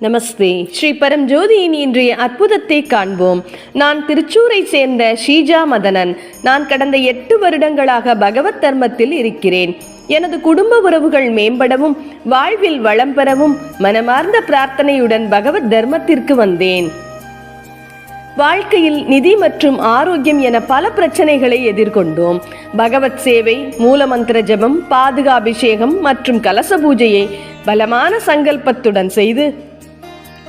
நமஸ்தே. ஸ்ரீ பரம்ஜோதியின் இன்றைய அற்புதத்தை காண்போம். நான் திருச்சூரை சேர்ந்த ஷீஜா மதனன். நான் கடந்த எட்டு வருடங்களாக பகவத் தர்மத்தில் இருக்கிறேன். எனது குடும்ப உறவுகள் மேம்படவும் வாழ்வில் வளம் பெறவும் மனமார்ந்த பிரார்த்தனையுடன் பகவத் தர்மத்திற்கு வந்தேன். வாழ்க்கையில் நிதி மற்றும் ஆரோக்கியம் என பல பிரச்சனைகளை எதிர்கொண்டோம். பகவத் சேவை மூலமந்திர ஜெபம் பாதுகாபிஷேகம் மற்றும் கலச பூஜையை பலமான சங்கல்பத்துடன் செய்து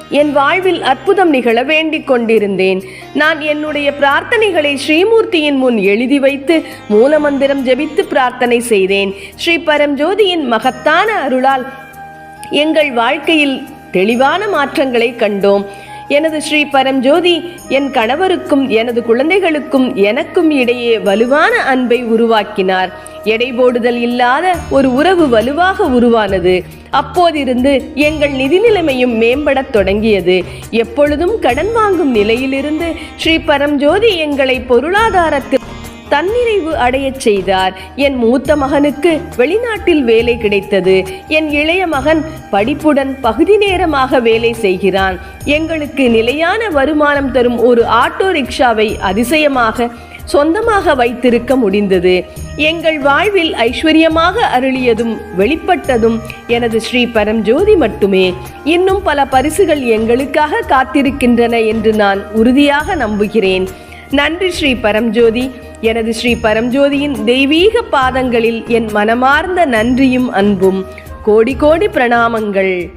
என் வாழ்வில் அற்புதம் நிகழ வேண்டிக் கொண்டிருந்தேன். நான் என்னுடைய பிரார்த்தனைகளை ஸ்ரீமூர்த்தியின் முன் எழுதி வைத்து மூலமந்திரம் ஜெபித்து பிரார்த்தனை செய்தேன். ஸ்ரீ பரம்ஜோதியின் மகத்தான அருளால் எங்கள் வாழ்க்கையில் தெளிவான மாற்றங்களை கண்டோம். எனது ஸ்ரீ பரம்ஜோதி என் கணவருக்கும் எனது குழந்தைகளுக்கும் எனக்கும் இடையே வலுவான அன்பை உருவாக்கினார். எடைபோடுதல் இல்லாத ஒரு உறவு வலுவாக உருவானது. அப்போதிருந்து எங்கள் நிதி நிலைமையும் மேம்படத் தொடங்கியது. எப்பொழுதும் கடன் வாங்கும் நிலையிலிருந்து ஸ்ரீ பரம்ஜோதி எங்களை பொருளாதாரத்தில் தன்னிறைவு அடையச் செய்தார். என் மூத்த மகனுக்கு வெளிநாட்டில் வேலை கிடைத்தது. என் இளைய மகன் படிப்புடன் பகுதி நேரமாக வேலை செய்கிறான். எங்களுக்கு நிலையான வருமானம் தரும் ஒரு ஆட்டோ ரிக்ஷாவை அதிசயமாக சொந்தமாக வைத்திருக்க முடிந்தது. எங்கள் வாழ்வில் ஐஸ்வர்யமாக அருளியதும் வெளிப்பட்டதும் எனது ஸ்ரீ பரம்ஜோதி மட்டுமே. இன்னும் பல பரிசுகள் எங்களுக்காக காத்திருக்கின்றன என்று நான் உறுதியாக நம்புகிறேன். நன்றி ஸ்ரீ பரம்ஜோதி. எனது ஸ்ரீ பரம்ஜோதியின் தெய்வீக பாதங்களில் என் மனமார்ந்த நன்றியும் அன்பும் கோடி கோடி பிரணாமங்கள்.